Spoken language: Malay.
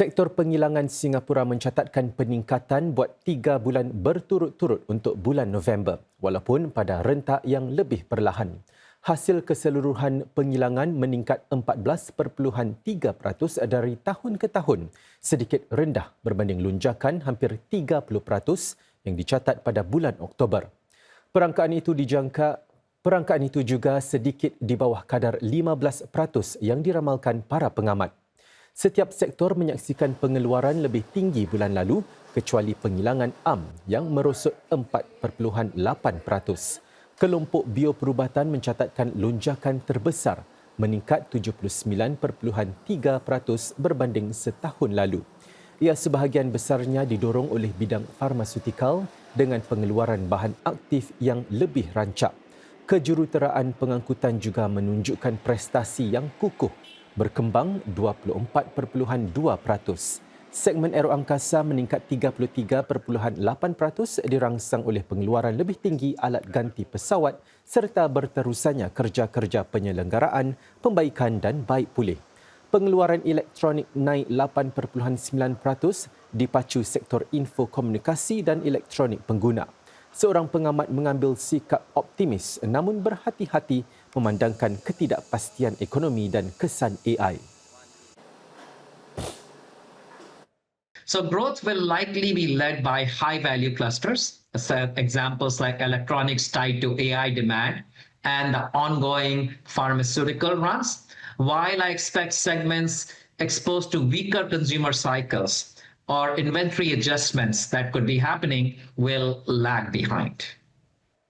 Sektor pengilangan Singapura mencatatkan peningkatan buat tiga bulan berturut-turut untuk bulan November walaupun pada rentak yang lebih perlahan. Hasil keseluruhan pengilangan meningkat 14.3% dari tahun ke tahun, sedikit rendah berbanding lunjakan hampir 30% yang dicatat pada bulan Oktober. Perangkaan itu dijangka perangkaan itu juga sedikit di bawah kadar 15% yang diramalkan para pengamat. Setiap sektor menyaksikan pengeluaran lebih tinggi bulan lalu kecuali penghilangan AM yang merosot 4.8%. Kelompok bioperubatan mencatatkan lonjakan terbesar meningkat 79.3% berbanding setahun lalu. Ia sebahagian besarnya didorong oleh bidang farmasutikal dengan pengeluaran bahan aktif yang lebih rancak. Kejuruteraan pengangkutan juga menunjukkan prestasi yang kukuh berkembang 24.2%. Segmen aeroangkasa meningkat 33.8% dirangsang oleh pengeluaran lebih tinggi alat ganti pesawat serta berterusannya kerja-kerja penyelenggaraan, pembaikan dan baik pulih. Pengeluaran elektronik naik 8.9% dipacu sektor info komunikasi dan elektronik pengguna seorang pengamat mengambil sikap optimis namun berhati-hati memandangkan ketidakpastian ekonomi dan kesan AI. So growth will likely be led by high value clusters, examples like electronics tied to AI demand and the ongoing pharmaceutical runs, while I expect segments exposed to weaker consumer cycles or inventory adjustments that could be happening will lag behind.